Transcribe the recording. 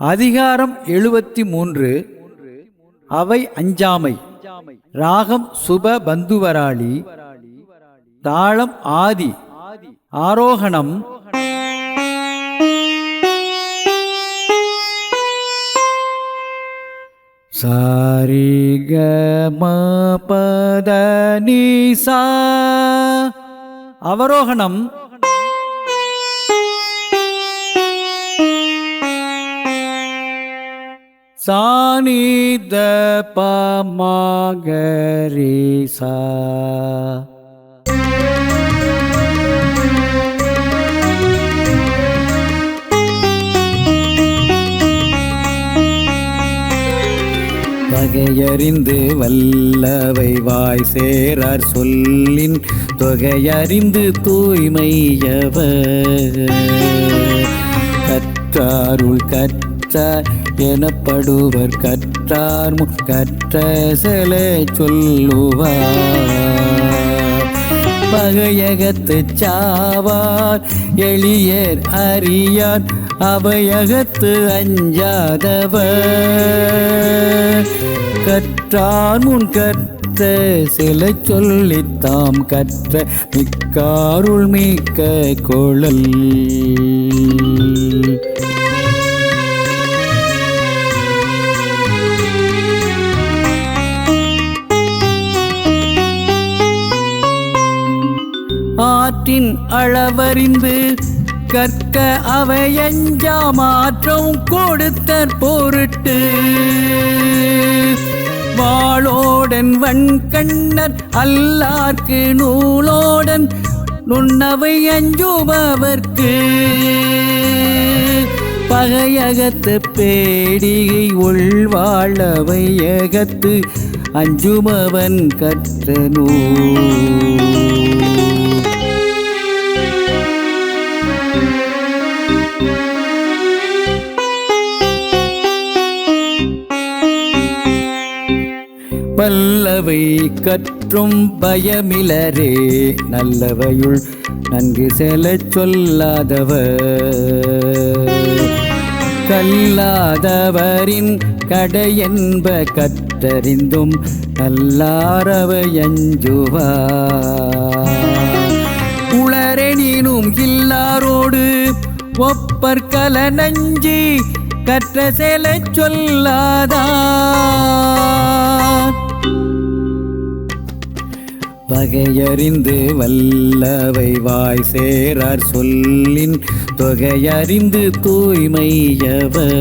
அதிகாரம் எழுபத்தி மூன்று அவை அஞ்சாமை. ராகம் சுப பந்துவராளி. தாளம் ஆதி. ஆரோகணம். சாரி க சா அவரோகணம். சானித பமகரி சா வகையறிந்து வல்லவை வாய் சேரார் சொல்லின் தொகையறிந்து தூய்மையவர். கற்றாருள் கற்றார் எனப்படுவர் கற்றார் கற்ற செல சொல்லுவார். பகையகத்து சாவார் எளியர் அறியார் அவையகத்து அஞ்சாதவர். கற்றார் முன் கற்ற சிலை சொல்லித்தாம் கற்ற மிக்காருள் மிக்க கொழல். ஆற்றின் அளவறிந்து கற்க அவையஞ்சா மாற்றம் கொடுத்தற் பொருட்டு. வாளோடன் வன்கண்ணர் அல்லார்க்கு நூலோடன் நுண்ணவை அஞ்சுபவர்க்கு. பகையகத்து பேடியை உள்வாழவையகத்து அஞ்சுமவன் கற்ற நூல். பல்லவை கற்றும் பயமிலரே நல்லவையுள் நன்கு செல சொல்லாதவர். கல்லாதவரின் கடை என்ப கற்றறிந்தும் நல்லாரவை அஞ்சுவார். உளரெனினும் இல்லாரோடு ஒப்பற்கல நஞ்சி கற்ற செல சொல்லாதார். வகையறிந்து வல்லவை வாய் சேரார் சொல்லின் தொகையறிந்து தூய்மையவர்.